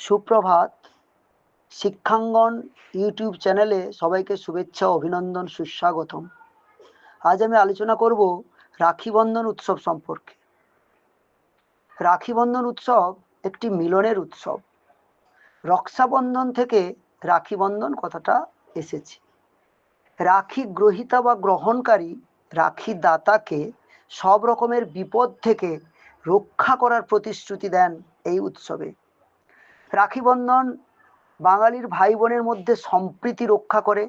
সুপ্রভাত। শিক্ষাঙ্গন ইউটিউব চ্যানেলে সবাইকে শুভেচ্ছা, অভিনন্দন, সুস্বাগতম। আজ আমি আলোচনা করব রাখি বন্ধন উৎসব সম্পর্কে। রাখি বন্ধন উৎসব একটি মিলনের উৎসব। রক্ষাবন্ধন থেকে রাখি বন্ধন কথাটা এসেছে। রাখি গ্রহিতা বা গ্রহণকারী রাখি দাতাকে সব রকমের বিপদ থেকে রক্ষা করার প্রতিশ্রুতি দেন এই উৎসবে। রাখি বন্ধন বাঙালির ভাই বোনের মধ্যে সম্প্রীতি রক্ষা করে।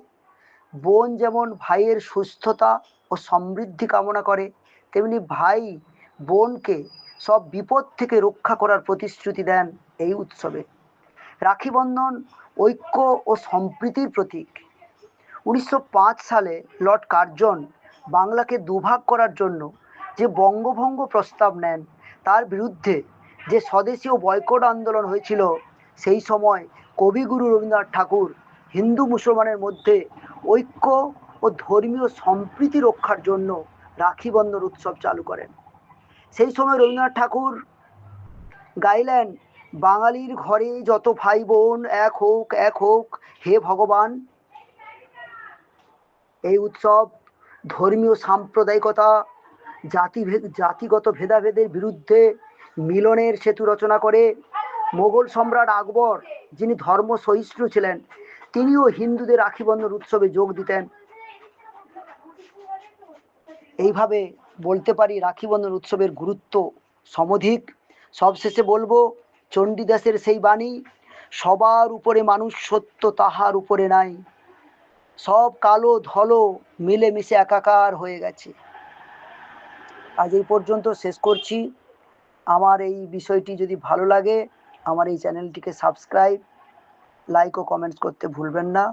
বোন যেমন ভাইয়ের সুস্থতা ও সমৃদ্ধি কামনা করে, তেমনি ভাই বোনকে সব বিপদ থেকে রক্ষা করার প্রতিশ্রুতি দেন এই উৎসবে। রাখি বন্ধন ঐক্য ও সম্প্রীতির প্রতীক। উনিশশো পাঁচ সালে লর্ড কার্জন বাংলাকে দুভাগ করার জন্য যে বঙ্গভঙ্গ প্রস্তাব নেন, তার বিরুদ্ধে যে স্বদেশীয় বয়কট আন্দোলন হয়েছিল সেই সময় কবিগুরু রবীন্দ্রনাথ ঠাকুর হিন্দু মুসলমানের মধ্যে ঐক্য ও ধর্মীয় সম্প্রীতি রক্ষার জন্য রাখি বন্ধন উৎসব চালু করেন। সেই সময় রবীন্দ্রনাথ ঠাকুর গাইলেন, বাঙালির ঘরে যত ভাই বোন এক হোক এক হোক, হে ভগবান। এই উৎসব ধর্মীয় সাম্প্রদায়িকতা, জাতিভেদ, জাতিগত ভেদাভেদের বিরুদ্ধে মিলনের সেতু রচনা করে মোগল সম্রাট আকবর, যিনি ধর্ম সহিষ্ণু ছিলেন, তিনিও হিন্দুদের রাখি বন্ধন উৎসবে যোগ দিতেন। এইভাবে বলতে পারি রাখি বন্ধন উৎসবের গুরুত্ব সমধিক। সবশেষে বলব, চণ্ডীদাসের সেই বাণী, সবার উপরে মানুষ সত্য তাহার উপরে নাই। সব কালো ধলো মিলেমিশে একাকার হয়ে গেছে। আজ এই পর্যন্ত শেষ করছি। আমার এই বিষয়টি যদি ভালো লাগে আমার এই চ্যানেলটিকে সাবস্ক্রাইব লাইক ও কমেন্টস করতে ভুলবেন না।